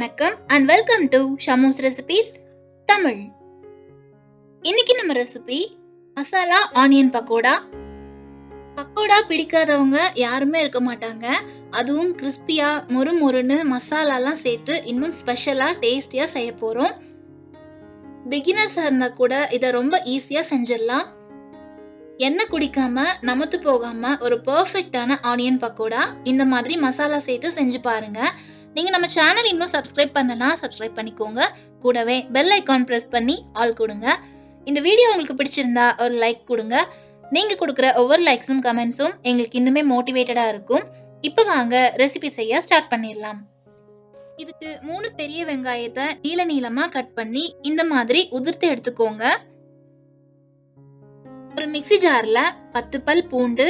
வணக்கம் and welcome to Shamu's recipes Tamil இன்னைக்கு நம்ம ரெசிபி மசாலா ஆனியன் பக்கோடா பக்கோடா பிடிக்காதவங்க யாருமே இருக்க மாட்டாங்க. அதுவும் கிறிஸ்பியா மொறு மொறுன்னு மசாலாலாம் சேர்த்து இன்னும் ஸ்பெஷலா டேஸ்டியா செய்ய போறோம். பிகினர்ஸாக இருந்தால் கூட இதை ரொம்ப ஈஸியாக செஞ்சிடலாம். எண்ணெய் குடிக்காம நமத்து போகாம ஒரு பர்ஃபெக்டான ஆனியன் பக்கோடா இந்த மாதிரி மசாலா சேர்த்து செஞ்சு பாருங்க. நீங்கள் நம்ம சேனல் இன்னும் சப்ஸ்கிரைப் பண்ணனா சப்ஸ்கிரைப் பண்ணிக்கோங்க. கூடவே பெல் ஐக்கான் ப்ரெஸ் பண்ணி ஆல் கொடுங்க. இந்த வீடியோ உங்களுக்கு பிடிச்சிருந்தா ஒரு லைக் கொடுங்க. நீங்கள் கொடுக்குற ஒவ்வொரு லைக்ஸும் கமெண்ட்ஸும் எங்களுக்கு இன்னுமே மோட்டிவேட்டடாக இருக்கும். இப்போ வாங்க ரெசிபி செய்ய ஸ்டார்ட் பண்ணிடலாம். இதுக்கு மூணு பெரிய வெங்காயத்தை நீல நீளமா கட் பண்ணி இந்த மாதிரி உதிர்த்து எடுத்துக்கோங்க. ஒரு மிக்ஸி ஜார்ல பத்து பல் பூண்டு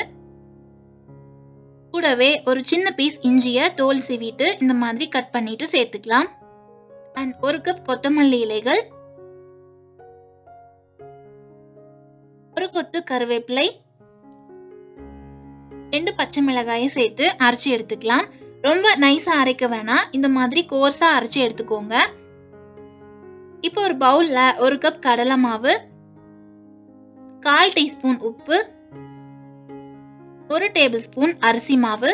கூடவே ஒரு சின்ன பீஸ் இஞ்சியை தோல் சீவிட்டு இந்த மாதிரி கட் பண்ணிட்டு சேர்த்துக்கலாம். அண்ட் ஒரு கப் கொத்தமல்லி இலைகள். ஒரு கொத்து கருவேப்பிலை. ரெண்டு பச்சை மிளகாயை சேர்த்து அரைச்சி எடுத்துக்கலாம். ரொம்ப நைஸா அரைக்க வேணாம். இந்த மாதிரி கோர்ஸா அரைச்சி எடுத்துக்கோங்க. இப்போ ஒரு பவுல்ல ஒரு கப் கடலை மாவு. கால் டீஸ்பூன் உப்பு. ஒரு டேபிள் ஸ்பூன் அரிசி மாவு.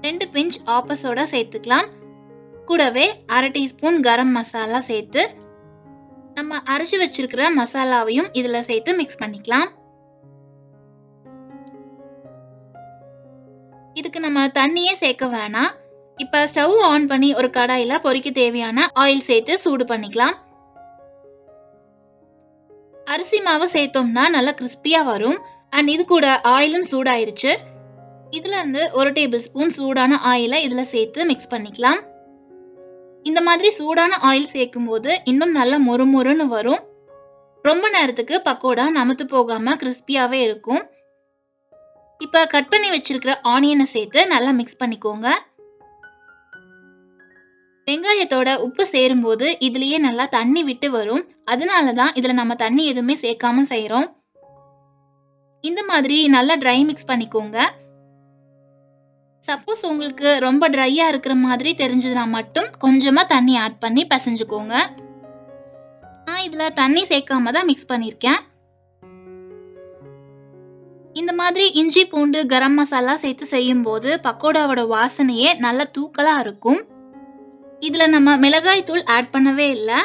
ரெண்டு பிஞ்ச் ஆப்பஸோட சேர்த்துக்கலாம். கூடவே அரை டீஸ்பூன் கரம் மசாலா சேர்த்து நம்ம அரைச்சி வச்சிருக்கிற மசாலாவையும் இதில் சேர்த்து மிக்ஸ் பண்ணிக்கலாம். இதுக்கு நம்ம தண்ணியே சேர்க்க வேணாம். இப்போ ஸ்டவ் ஆன் பண்ணி ஒரு கடாயில் பொரிக்க தேவையான ஆயில் சேர்த்து சூடு பண்ணிக்கலாம். அரிசி மாவு சேர்த்தோம்னா நல்லா கிறிஸ்பியாக வரும். அண்ட் இது கூட ஆயிலும் சூடாயிருச்சு. இதுலேருந்து ஒரு டேபிள் ஸ்பூன் சூடான ஆயிலை இதில் சேர்த்து மிக்ஸ் பண்ணிக்கலாம். இந்த மாதிரி சூடான ஆயில் சேர்க்கும் போது இன்னும் நல்லா மொறு மொறுன்னு வரும். ரொம்ப நேரத்துக்கு பக்கோடா நமத்து போகாமல் கிறிஸ்பியாகவே இருக்கும். இப்போ கட் பண்ணி வச்சிருக்கிற ஆனியனை சேர்த்து நல்லா மிக்ஸ் பண்ணிக்கோங்க. வெங்காயத்தோட உப்பு சேரும்போது இதுலேயே நல்லா தண்ணி விட்டு வரும். அதனால தான் இதில் நம்ம தண்ணி எதுவுமே சேர்க்காம செய்கிறோம் இந்த மாதிரி நல்லா ட்ரை மிக்ஸ் பண்ணிக்கோங்க. சப்போஸ் உங்களுக்கு ரொம்ப ட்ரையாக இருக்கிற மாதிரி தெரிஞ்சதுனா மட்டும் கொஞ்சமாக தண்ணி ஆட் பண்ணி பசைஞ்சுக்கோங்க. நான் இதில் தண்ணி சேர்க்காம தான் மிக்ஸ் பண்ணியிருக்கேன் இந்த மாதிரி இஞ்சி பூண்டு கரம் மசாலா சேர்த்து செய்யும் போது பக்கோடாவோட வாசனையே நல்ல தூக்கலாக இருக்கும். இதில் நம்ம மிளகாய் தூள் ஆட் பண்ணவே இல்லை.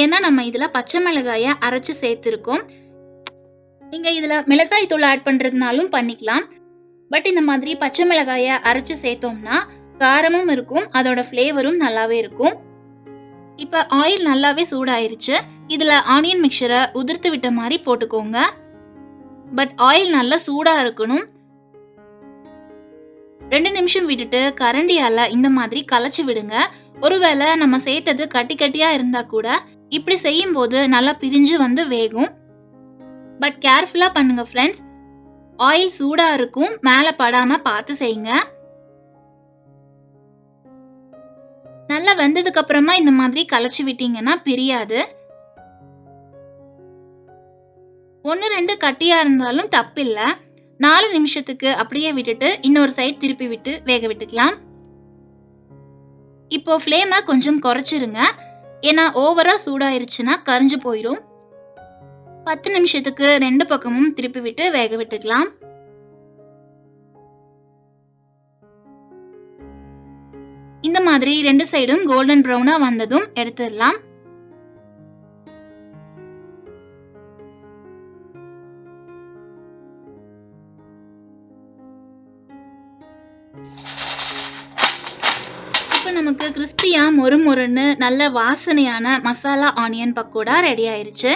ஏன்னா நம்ம இதில் பச்சை மிளகாயை அரைச்சி சேர்த்துருக்கோம். நீங்கள் இதில் மிளகாய் தூள் ஆட் பண்ணுறதுனாலும் பண்ணிக்கலாம். பட் இந்த மாதிரி பச்சை மிளகாயை அரைச்சி சேர்த்தோம்னா காரமும் இருக்கும் அதோட ஃப்ளேவரும் நல்லாவே இருக்கும். இப்போ ஆயில் நல்லாவே சூடாயிருச்சு. இதில் ஆனியன் மிக்சரை உதிர்த்து விட்ட மாதிரி போட்டுக்கோங்க. பட் ஆயில் நல்லா சூடாக இருக்கணும். ரெண்டு நிமிஷம் விட்டுட்டு கரண்டியால் இந்த மாதிரி கலைச்சு விடுங்க. ஒருவேளை நம்ம சேர்த்தது கட்டி கட்டியாக இருந்தால் கூட இப்படி செய்யும் போது நல்லா பிரிஞ்சு வந்து வேகும். பட் கேர்ஃபுல்லாக பண்ணுங்க ஃப்ரெண்ட்ஸ் ஆயில் சூடாக இருக்கும் மேலே படாமல் பார்த்து செய்யுங்க. நல்லா வெந்ததுக்கு அப்புறமா இந்த மாதிரி கலைச்சு விட்டீங்கன்னா பிரியாது. ஒன்று ரெண்டு கட்டியாக இருந்தாலும் தப்பில்லை. நாலு நிமிஷத்துக்கு அப்படியே விட்டுட்டு இன்னொரு சைடு திருப்பி விட்டு வேக விட்டுக்கலாம். இப்போ ஃப்ளேமை கொஞ்சம் குறைச்சிருங்க. ஏன்னா ஓவரா சூடாயிருச்சுன்னா கரைஞ்சு போயிடும் பத்து நிமிஷத்துக்கு ரெண்டு பக்கமும் திருப்பி விட்டு வேக விட்டுக்கலாம். இந்த மாதிரி ரெண்டு சைடும் கோல்டன் ப்ரௌனா வந்ததும் எடுத்துடலாம். இப்போ நமக்கு கிறிஸ்பியா மொறு மொறுன்னு நல்ல வாசனையான மசாலா ஆனியன் பக்கோடா ரெடி ஆயிருச்சு.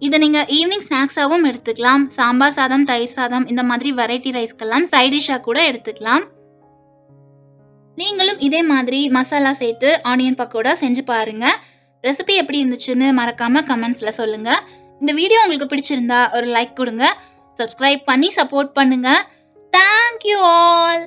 இதை நீங்க ஈவினிங் ஸ்நாக்ஸாகவும் எடுத்துக்கலாம். சாம்பார் சாதம் தயிர் சாதம் இந்த மாதிரி வெரைட்டி ரைஸ்க்கெல்லாம் சைட் கூட எடுத்துக்கலாம். நீங்களும் இதே மாதிரி மசாலா சேர்த்து ஆனியன் பக்கோடா செஞ்சு பாருங்க. ரெசிபி எப்படி இருந்துச்சுன்னு மறக்காம கமெண்ட்ஸ்ல சொல்லுங்க. இந்த வீடியோ உங்களுக்கு பிடிச்சிருந்தா ஒரு லைக் கொடுங்க. சப்ஸ்கிரைப் பண்ணி சப்போர்ட் பண்ணுங்க. Thank you all